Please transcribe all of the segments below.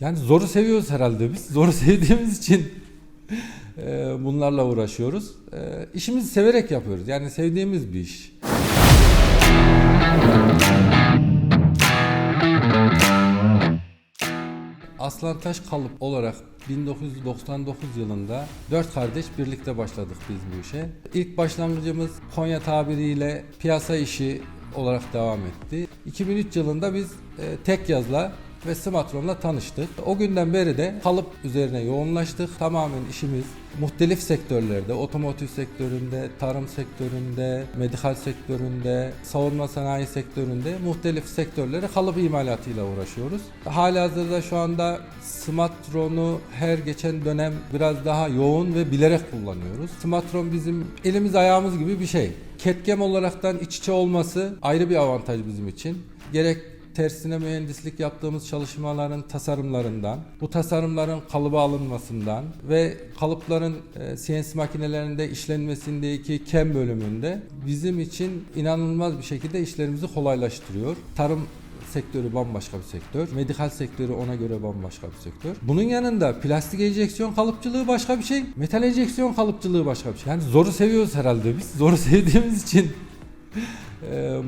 Yani zoru seviyoruz herhalde biz. Zoru sevdiğimiz için e, bunlarla uğraşıyoruz. E, işimizi severek yapıyoruz. Yani sevdiğimiz bir iş. Aslantaş Kalıp olarak 1999 yılında dört kardeş birlikte başladık biz bu işe. İlk başlangıcımız Konya tabiriyle piyasa işi olarak devam etti. 2003 yılında biz e, tek yazla ve Smatron'la tanıştık. O günden beri de kalıp üzerine yoğunlaştık. Tamamen işimiz muhtelif sektörlerde, otomotiv sektöründe, tarım sektöründe, medikal sektöründe, savunma sanayi sektöründe muhtelif sektörlere kalıp imalatıyla uğraşıyoruz. Halihazırda şu anda Smatron'u her geçen dönem biraz daha yoğun ve bilerek kullanıyoruz. Smatron bizim elimiz ayağımız gibi bir şey. Ketgem olaraktan iç içe olması ayrı bir avantaj bizim için. Gerek tersine mühendislik yaptığımız çalışmaların tasarımlarından, bu tasarımların kalıba alınmasından ve kalıpların e, CNC makinelerinde işlenmesindeki kem bölümünde bizim için inanılmaz bir şekilde işlerimizi kolaylaştırıyor. Tarım sektörü bambaşka bir sektör. Medikal sektörü ona göre bambaşka bir sektör. Bunun yanında plastik enjeksiyon kalıpçılığı başka bir şey. Metal enjeksiyon kalıpçılığı başka bir şey. Yani zoru seviyoruz herhalde biz. Zoru sevdiğimiz için e,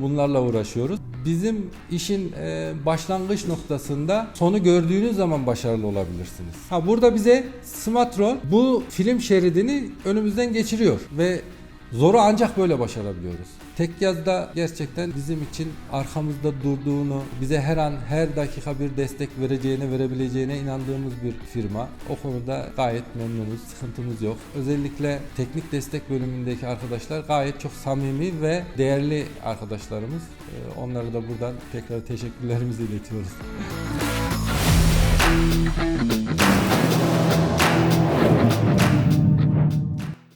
bunlarla uğraşıyoruz. Bizim işin e, başlangıç noktasında sonu gördüğünüz zaman başarılı olabilirsiniz. Ha burada bize Smatron bu film şeridini önümüzden geçiriyor ve Zoru ancak böyle başarabiliyoruz. Tek yazda gerçekten bizim için arkamızda durduğunu, bize her an her dakika bir destek vereceğine, verebileceğine inandığımız bir firma. O konuda gayet memnunuz, sıkıntımız yok. Özellikle teknik destek bölümündeki arkadaşlar gayet çok samimi ve değerli arkadaşlarımız. Ee, onlara da buradan tekrar teşekkürlerimizi iletiyoruz.